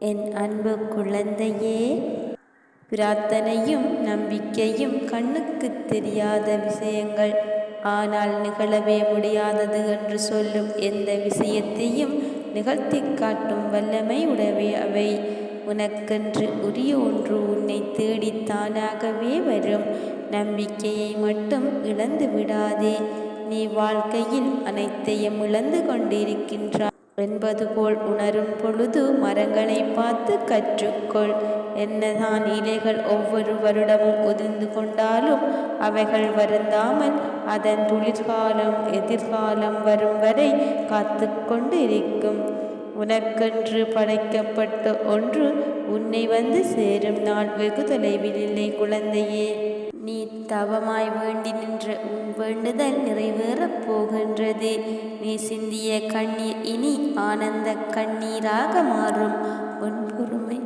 என் அன்பு குழந்தையே பிரார்த்தனையும் நம்பிக்கையும் கண்ணுக்கு தெரியாத விஷயங்கள். ஆனால் நிகழவே முடியாதது என்று சொல்லும் எந்த விஷயத்தையும் நிகழ்த்தி காட்டும் வல்லமை உடவே அவை. உனக்கென்று உரிய ஒன்று உன்னை தேடி தானாகவே வரும். நம்பிக்கையை மட்டும் இழந்து விடாதே நீ வாழ்க்கையில் அனைத்தையும் இழந்து கொண்டிருக்கின்றாய். என்பது போல் உணரும் பொழுது மரங்களை பார்த்து கற்றுக்கொள். என்னதான் இலைகள் ஒவ்வொரு வருடமும் உதிர்ந்து கொண்டாலும் அவைகள் வருந்தாமல் அதன் துளிர்காலம் எதிர்காலம் வரும் வரை காத்து கொண்டு இருக்கும் உனக்கென்று படைக்கப்பட்ட ஒன்று உன்னை வந்து சேரும் நாள் வெகு தொலைவில் இல்லை குழந்தையே. நீ தவமாய் வேண்டி நின்ற உன் வேண்டுதல் நிறைவேறப் போகின்றது. நீ சிந்திய கண்ணீர் இனி ஆனந்த கண்ணீராக மாறும். உன் பொறுமை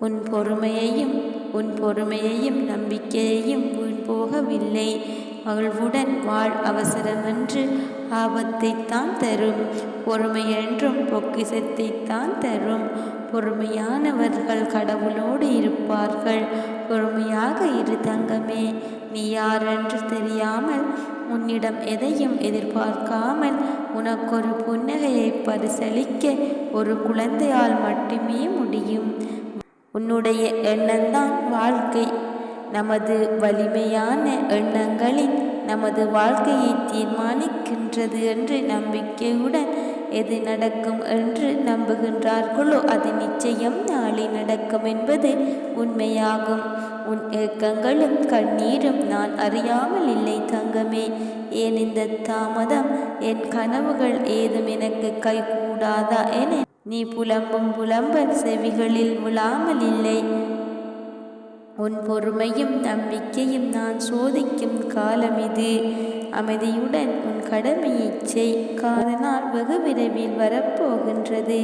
உன் பொறுமையையும் உன் பொறுமையையும் நம்பிக்கையையும் வீண் போகவில்லை. மகிழ்வுடன் வாழ் அவசரமென்று ஆபத்தைத்தான் தரும். பொறுமையென்றும் பொக்கிசத்தைத்தான் தரும். பொறுமையானவர்கள் கடவுளோடு இருப்பார்கள். பொறுமையாக இரு தங்கமே. நீ யாரென்று தெரியாமல் உன்னிடம் எதையும் எதிர்பார்க்காமல் உனக்கொரு புன்னகையை பரிசளிக்க ஒரு குழந்தையால் மட்டுமே முடியும். உன்னுடைய எண்ணம்தான் வாழ்க்கை. நமது வலிமையான எண்ணங்களின் நமது வாழ்க்கையை தீர்மானிக்கின்றது என்று நம்பிக்கையுடன் எது நடக்கும் என்று நம்புகின்றார்களோ அது நிச்சயம் நாளை நடக்கும் என்பது உண்மையாகும். உன் ஏக்கங்களும் கண்ணீரும் நான் அறியாமல் இல்லை தங்கமே. ஏன் இந்த தாமதம்? என் கனவுகள் ஏதும் எனக்கு கைகூடாதா என நீ புலம்பும் புலம்பன் செவிகளில் முழாமல் இல்லை. உன் பொறுமையும் நம்பிக்கையும் நான் சோதிக்கும் காலம் இது. அமைதியுடன் உன் கடமையை செய். காதனால் வெகு விரைவில் வரப்போகின்றது.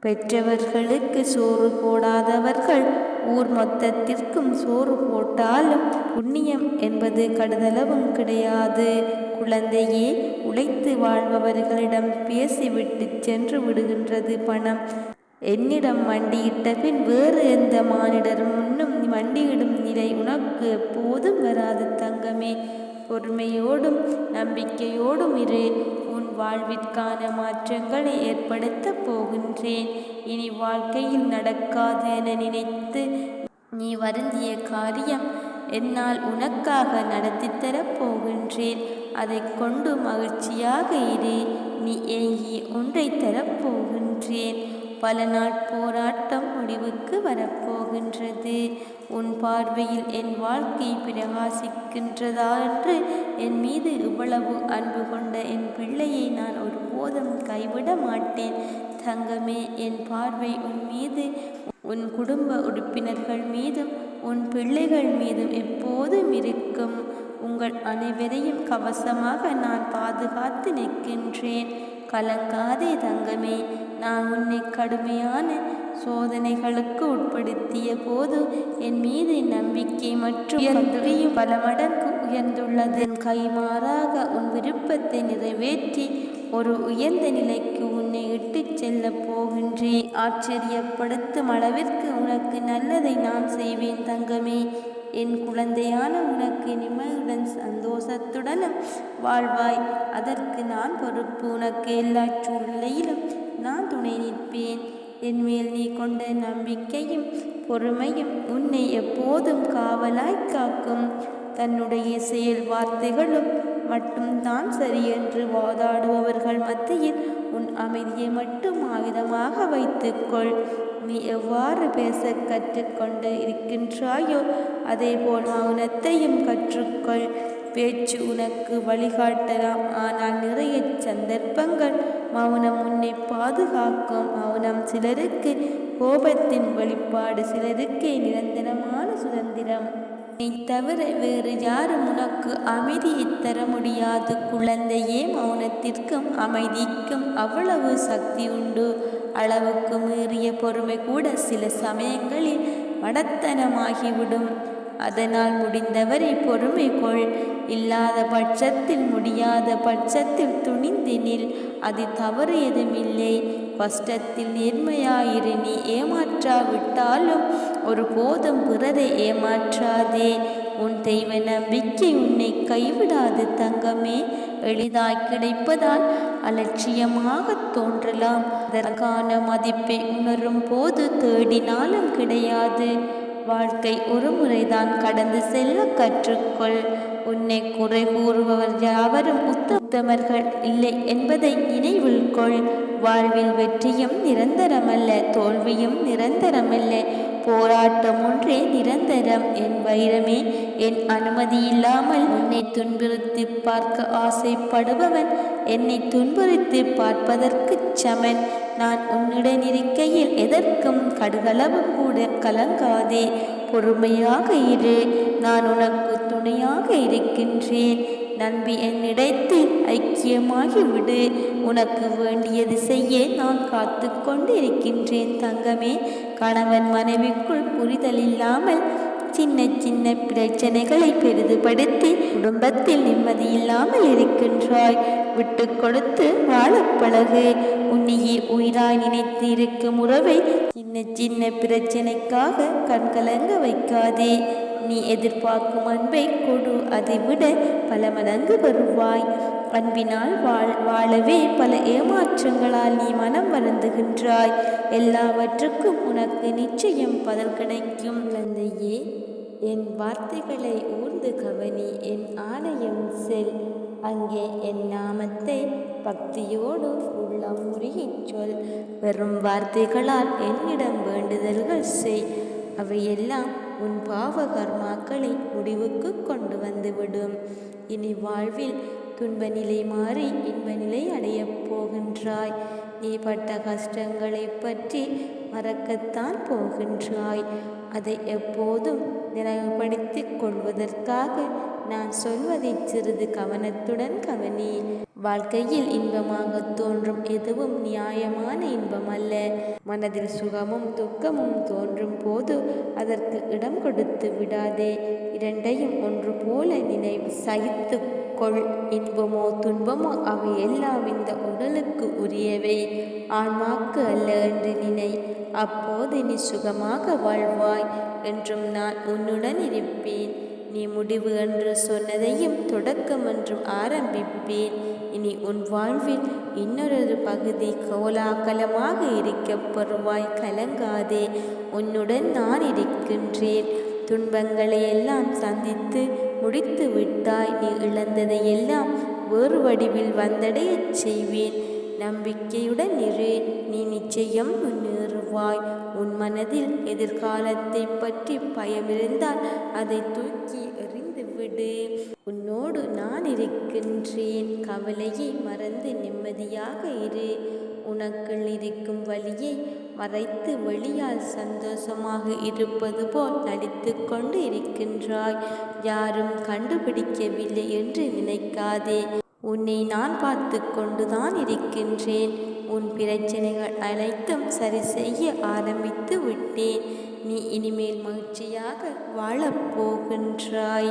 பெற்றவர்களுக்கு சோறு போடாதவர்கள் ஊர் மொத்தத்திற்கும் சோறு போட்டாலும் புண்ணியம் என்பது கடுதளவும் கிடையாது. குழந்தையே உழைத்து வாழ்பவர்களிடம் பேசிவிட்டு சென்று விடுகின்றது பணம். என்னிடம் மண்டியிட்ட பின் வேறு எந்த மானிடரும் இன்னும் மண்டியிடும் நிலை உனக்கு எப்போதும் வராது தங்கமே. பொறுமையோடும் நம்பிக்கையோடும் இரு. உன் வாழ்விற்கான மாற்றங்களை ஏற்படுத்தப் போகின்றேன். இனி வாழ்க்கையில் நடக்காது என நினைத்து நீ வருந்திய காரியம் என்னால் உனக்காக நடத்தித்தரப் போகின்றேன். அதை கொண்டு மகிழ்ச்சியாக இரு. நீ ஏங்கி ஒன்றை தரப்போகின்றேன். பல நாள் போராட்டம் முடிவுக்கு வரப்போகின்றது. உன் பார்வையில் என் வாழ்க்கை பிரகாசிக்கின்றதா என்று என் மீது இவ்வளவு அன்பு கொண்ட என் பிள்ளையை நான் ஒருபோதும் கைவிட மாட்டேன். தங்கமே என் பார்வை உன் மீது உன் குடும்ப உறுப்பினர்கள் மீதும் உன் பிள்ளைகள் மீதும் எப்போதும் இருக்கும். உங்கள் அனைவரையும் கவசமாக நான் பாதுகாத்து நிற்கின்றேன். கலங்காதே தங்கமே நான் உன்னை கடுமையான சோதனைகளுக்கு உட்படுத்திய போது என் மீது நம்பிக்கை மற்றும் உயர்ந்துகையும் பல மடங்கு உயர்ந்துள்ளது கைமாறாக உன் விருப்பத்தை நிறைவேற்றி ஒரு உயர்ந்த நிலைக்கு உன்னை இட்டுச் செல்ல போகின்றே ஆச்சரியப்படுத்தும் அளவிற்கு உனக்கு நல்லதை நான் செய்வேன் தங்கமே. என் குழந்தையான உனக்கு நிம்மதியுடன் சந்தோஷத்துடனும் வாழ்வாய். அதற்கு நான் பொறுப்பு. உனக்கு எல்லா சூழ்நிலையிலும் நான் துணை நிற்பேன். என் மேல் நீ கொண்ட நம்பிக்கையும் பொறுமையும் உன்னை எப்போதும் காவலாய் காக்கும். தன்னுடைய செயல் வார்த்தைகளும் மட்டும்தான் என்று வாதாடுபவர்கள் மத்தியில் உன் அமைதியை மட்டும் ஆயுதமாக வைத்துக்கொள். நீ எவ்வாறு பேச கற்றுக்கொண்டு இருக்கின்றாயோ அதேபோல் மௌனத்தையும் கற்றுக்கொள். பேச்சு உனக்கு வழிகாட்டலாம். ஆனால் நிறைய சந்தர்ப்பங்கள் மௌனம் உன்னை பாதுகாக்கும். மௌனம் சிலருக்கு கோபத்தின் வெளிப்பாடு சிலருக்கு நிரந்தரமான சுதந்திரம். நீ தவிர வேறு யாரும் உனக்கு அமைதியை தர முடியாது. குழந்தையே மௌனத்திற்கும் அமைதிக்கும் அவ்வளவு சக்தி உண்டு. அளவுக்கு மீறிய பொறுமை கூட சில சமயங்களில் மடத்தனமாகிவிடும் அதனால் முடிந்தவரை பொறுமை கொள். இல்லாத பட்சத்தில் முடியாத பட்சத்தில் துணிந்து நில். அது தவறு எதுமில்லை. கஷ்டத்தில் நேர்மையாயிரு. நீ ஏமாற்றாவிட்டாலும் ஒரு போதும் பிறரை ஏமாற்றாதே. உன் தெய்வ நம்பிக்கை உன்னை கைவிடாது தங்கமே. எளிதாய் கிடைப்பதால் அலட்சியமாக தோன்றலாம். அதற்கான மதிப்பை உணரும் போது தேடினாலும் கிடையாது. வாழ்க்கை ஒரு முறைதான் கடந்து செல்ல கற்றுக்கொள். உன்னை குறை கூறுபவர் யாவரும் உத்தமர்கள் இல்லை என்பதை நினைவில் கொள். வாழ்வில் வெற்றியும் நிரந்தரமல்ல தோல்வியும் நிரந்தரமல்ல. போராட்டம் ஒன்றே நிரந்தரம். என் வைரமே என் அனுமதி இல்லாமல் உன்னை துன்புறுத்தி பார்க்க ஆசைப்படுபவன் என்னை துன்புறுத்தி பார்ப்பதற்கு சமன். நான் உன்னுடன் இருக்கையில் எதற்கும் கடுகளவு கூட கலங்காதே. பொறுமையாக இரு நான் உனக்கு துணையாக இருக்கின்றேன். நம்பி என்னிடத்தில் ஐக்கியமாகி விடு உனக்கு வேண்டியது செய்ய நான் காத்து கொண்டு இருக்கின்றேன் தங்கமே. கணவன் மனைவிக்குள் புரிதல் இல்லாமல் சின்ன சின்ன பிரச்சனைகளை பெரிதுபடுத்தி குடும்பத்தில் நிம்மதி இல்லாமல் இருக்கின்றாய். விட்டு கொடுத்து வாழப்பழகு உன்னையே உயிராய் நினைத்து இருக்கும் உறவை சின்ன சின்ன பிரச்சனைக்காக கண்கலங்க வைக்காதே. நீ எதிர்பார்க்கும் அன்பை கொடு அதைவிட பல மடங்கு வருவாய். அன்பினால் வாழ் வாழவே பல ஏமாற்றங்களால் நீ மனம் வருந்துகின்றாய். எல்லாவற்றுக்கும் உனக்கு நிச்சயம் பதில் கிடைக்கும். குழந்தையே என் வார்த்தைகளை ஊர்ந்து கவனி என் ஆலயம் செல். அங்கே என் நாமத்தை பக்தியோடு உள்ளம் முருகி சொல். வெறும் வார்த்தைகளால் என்னிடம் வேண்டுதல்கள் செய். அவையெல்லாம் உன் பாவ கர்மாக்களை முடிவுக்கு கொண்டு வந்துவிடும். இனி வாழ்வில் துன்ப நிலை மாறி இன்ப நிலை அடையப் போகின்றாய். நீ பட்ட கஷ்டங்களை பற்றி மறக்கத்தான் போகின்றாய். அதை எப்போதும் நினைவுபடுத்திக் கொள்வதற்காக நான் சொல்வதை சிறிது கவனத்துடன் கவனி. வாழ்க்கையில் இன்பமாக தோன்றும் எதுவும் நியாயமான இன்பம் அல்ல மனதில் சுகமும் துக்கமும் தோன்றும் போது அதற்கு இடம் கொடுத்து விடாதே. இரண்டையும் ஒன்று போல நினைவு சகித்து கொள். இன்பமோ துன்பமோ அவை எல்லாம் இந்த உடலுக்கு உரியவை. ஆன்மாக்கு அல்ல என்று நினை. அப்போது நீ சுகமாக வாழ்வாய் என்றும் நான் உன்னுடன் இருப்பேன். நீ முடிவு என்று சொன்னதையும் தொடக்கம் என்றும் ஆரம்பிப்பேன். இனி உன் வாழ்வில் இன்னொரு பகுதி கோலாகலமாக இருக்க பெறுவாய் கலங்காதே உன்னுடன் நான் இருக்கின்றேன். துன்பங்களை எல்லாம் சந்தித்து முடித்து விட்டாய். நீ இழந்ததை எல்லாம் வேறு வடிவில் வந்தடையச் செய்வேன். நம்பிக்கையுடன் இரு. நீ நிச்சயம் முன்னேறுவாய் உன் மனதில் எதிர்காலத்தை பற்றி பயமிருந்தால் அதை தூக்கி எறிந்து விடு உன்னோடு நான் இருக்கின்றேன். கவலையை மறந்து நிம்மதியாக இரு. உனக்குள் இருக்கும் வழியை மறைத்து வெளியால் சந்தோஷமாக இருப்பது போல் நடித்து கொண்டு இருக்கின்றாய். யாரும் கண்டுபிடிக்கவில்லை என்று நினைக்காதே. உன்னை நான் பார்த்து கொண்டுதான் இருக்கின்றேன். உன் பிரச்சனைகள் அனைத்தும் சரி செய்ய ஆரம்பித்து விட்டேன். நீ இனிமேல் மகிழ்ச்சியாக வாழப்போகின்றாய்